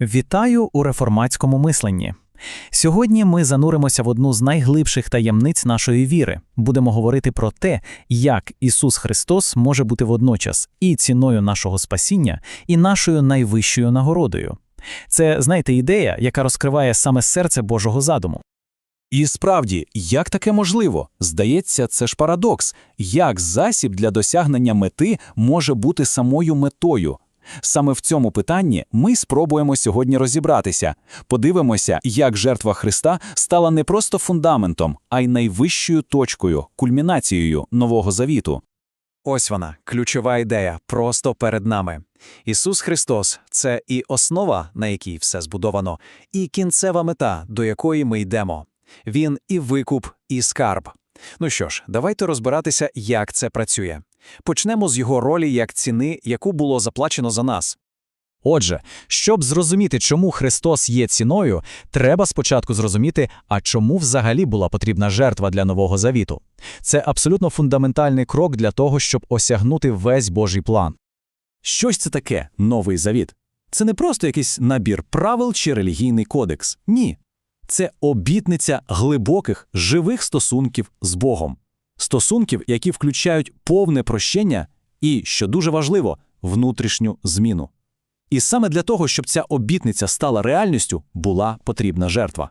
Вітаю у реформатському мисленні. Сьогодні ми зануримося в одну з найглибших таємниць нашої віри. Будемо говорити про те, як Ісус Христос може бути водночас і ціною нашого спасіння, і нашою найвищою нагородою. Це, знаєте, ідея, яка розкриває саме серце Божого задуму. І справді, як таке можливо? Здається, це ж парадокс. Як засіб для досягнення мети може бути самою метою? Саме в цьому питанні ми спробуємо сьогодні розібратися. Подивимося, як жертва Христа стала не просто фундаментом, а й найвищою точкою, кульмінацією Нового Завіту. Ось вона, ключова ідея, просто перед нами. Ісус Христос це і основа, на якій все збудовано, і кінцева мета, до якої ми йдемо. Він і викуп, і скарб. Ну що ж, давайте розбиратися, як це працює. Почнемо з його ролі як ціни, яку було заплачено за нас. Отже, щоб зрозуміти, чому Христос є ціною, треба спочатку зрозуміти, а чому взагалі була потрібна жертва для Нового Завіту. Це абсолютно фундаментальний крок для того, щоб осягнути весь Божий план. Що ж це таке Новий Завіт? Це не просто якийсь набір правил чи релігійний кодекс. Ні. Це обітниця глибоких, живих стосунків з Богом. Стосунків, які включають повне прощення і, що дуже важливо, внутрішню зміну. І саме для того, щоб ця обітниця стала реальністю, була потрібна жертва.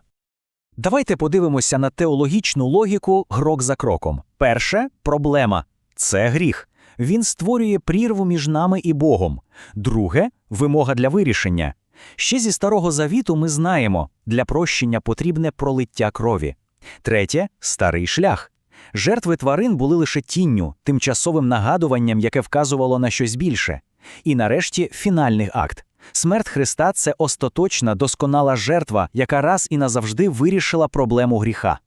Давайте подивимося на теологічну логіку крок за кроком. Перше проблема це гріх. Він створює прірву між нами і Богом. Друге вимога для вирішення. Ще зі старого завіту ми знаємо, для прощення потрібне пролиття крові. Третє старий шлях. Жертви тварин були лише тінню, тимчасовим нагадуванням, яке вказувало на щось більше. І нарешті фінальний акт. Смерть Христа це остаточна, досконала жертва, яка раз і назавжди вирішила проблему гріха.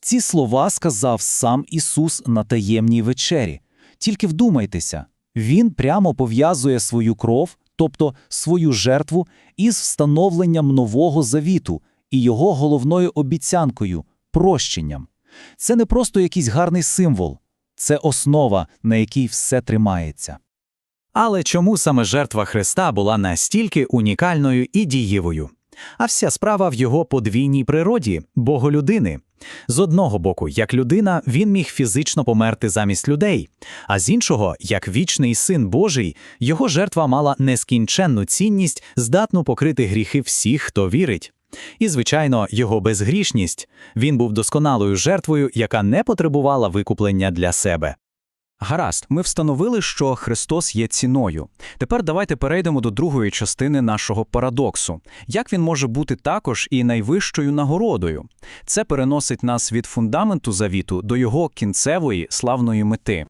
Ці слова сказав сам Ісус на таємній вечері. Тільки вдумайтеся, Він прямо пов'язує свою кров, тобто свою жертву, із встановленням нового завіту і його головною обіцянкою прощенням. Це не просто якийсь гарний символ, це основа, на якій все тримається. Але чому саме жертва Христа була настільки унікальною і дієвою? А вся справа в його подвійній природі, боголюдини. З одного боку, як людина, він міг фізично померти замість людей, а з іншого, як вічний син Божий, його жертва мала нескінченну цінність, здатну покрити гріхи всіх, хто вірить. І, звичайно, його безгрішність. Він був досконалою жертвою, яка не потребувала викуплення для себе. Гаразд, ми встановили, що Христос є ціною. Тепер давайте перейдемо до другої частини нашого парадоксу. Як він може бути також і найвищою нагородою? Це переносить нас від фундаменту завіту до його кінцевої славної мети.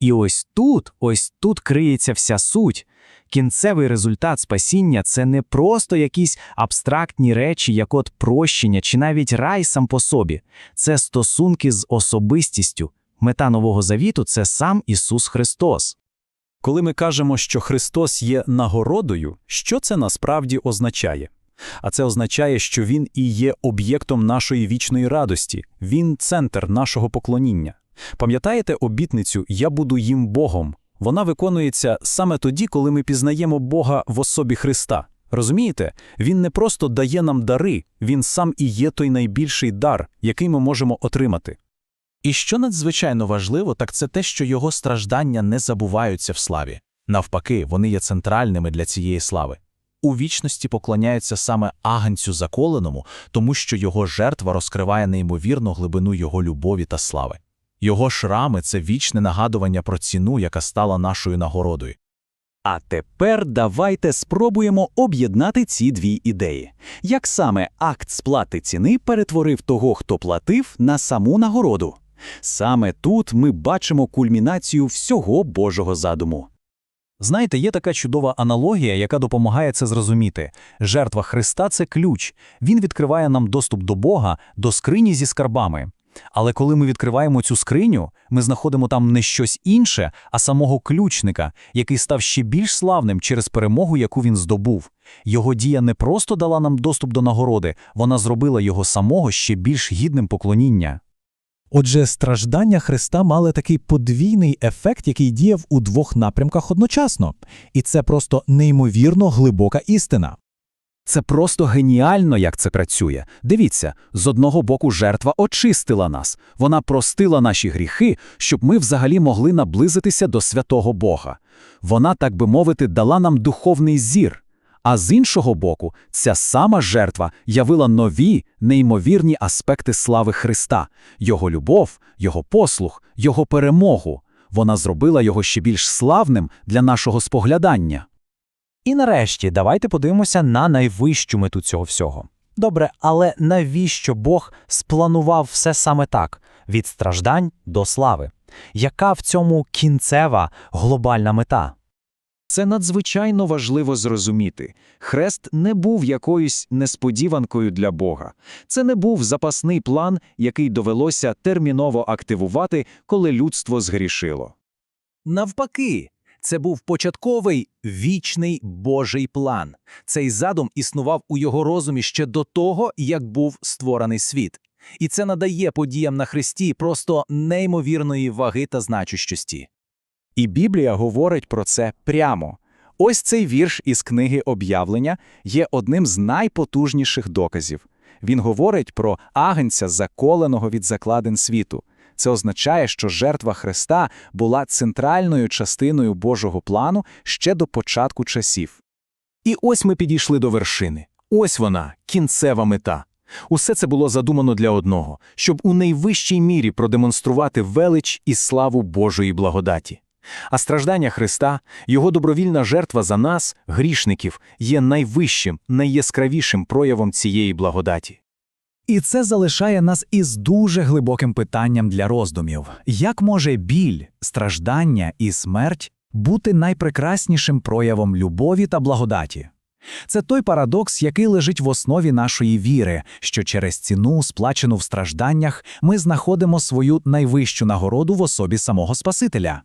І ось тут, ось тут криється вся суть. Кінцевий результат спасіння це не просто якісь абстрактні речі, як от прощення чи навіть рай сам по собі. Це стосунки з особистістю. Мета Нового Завіту це сам Ісус Христос. Коли ми кажемо, що Христос є нагородою, що це насправді означає? А це означає, що Він і є об'єктом нашої вічної радості, Він центр нашого поклоніння. Пам'ятаєте обітницю Я буду їм Богом? Вона виконується саме тоді, коли ми пізнаємо Бога в особі Христа. Розумієте, Він не просто дає нам дари, Він сам і є той найбільший дар, який ми можемо отримати. І що надзвичайно важливо, так це те, що його страждання не забуваються в славі. Навпаки, вони є центральними для цієї слави. У вічності поклоняються саме агнцю заколеному, тому що його жертва розкриває неймовірну глибину його любові та слави. Його шрами це вічне нагадування про ціну, яка стала нашою нагородою. А тепер давайте спробуємо об'єднати ці дві ідеї. Як саме акт сплати ціни перетворив того, хто платив, на саму нагороду? Саме тут ми бачимо кульмінацію всього Божого задуму. Знаєте, є така чудова аналогія, яка допомагає це зрозуміти. Жертва Христа це ключ. Він відкриває нам доступ до Бога, до скрині зі скарбами. Але коли ми відкриваємо цю скриню, ми знаходимо там не щось інше, а самого ключника, який став ще більш славним через перемогу, яку він здобув. Його дія не просто дала нам доступ до нагороди, вона зробила його самого ще більш гідним поклоніння. Отже, страждання Христа мали такий подвійний ефект, який діяв у двох напрямках одночасно. І це просто неймовірно глибока істина. Це просто геніально, як це працює. Дивіться, з одного боку жертва очистила нас, вона простила наші гріхи, щоб ми взагалі могли наблизитися до святого Бога. Вона, так би мовити, дала нам духовний зір. А з іншого боку, ця сама жертва явила нові, неймовірні аспекти слави Христа, Його любов, Його послух, Його перемогу. Вона зробила його ще більш славним для нашого споглядання. І нарешті давайте подивимося на найвищу мету цього всього. Добре, але навіщо Бог спланував все саме так від страждань до слави? Яка в цьому кінцева глобальна мета? Це надзвичайно важливо зрозуміти. Хрест не був якоюсь несподіванкою для Бога. Це не був запасний план, який довелося терміново активувати, коли людство згрішило. Навпаки, це був початковий вічний Божий план. Цей задум існував у його розумі ще до того, як був створений світ. І це надає подіям на Христі просто неймовірної ваги та значущості. І Біблія говорить про це прямо. Ось цей вірш із книги Об'явлення є одним з найпотужніших доказів. Він говорить про агнця, заколеного від закладин світу. Це означає, що жертва Христа була центральною частиною Божого плану ще до початку часів. І ось ми підійшли до вершини. Ось вона, кінцева мета. Усе це було задумано для одного, щоб у найвищій мірі продемонструвати велич і славу Божої благодаті. А страждання Христа, його добровільна жертва за нас, грішників, є найвищим, найяскравішим проявом цієї благодаті. І це залишає нас із дуже глибоким питанням для роздумів. Як може біль, страждання і смерть бути найпрекраснішим проявом любові та благодаті? Це той парадокс, який лежить в основі нашої віри, що через ціну, сплачену в стражданнях, ми знаходимо свою найвищу нагороду в особі самого Спасителя.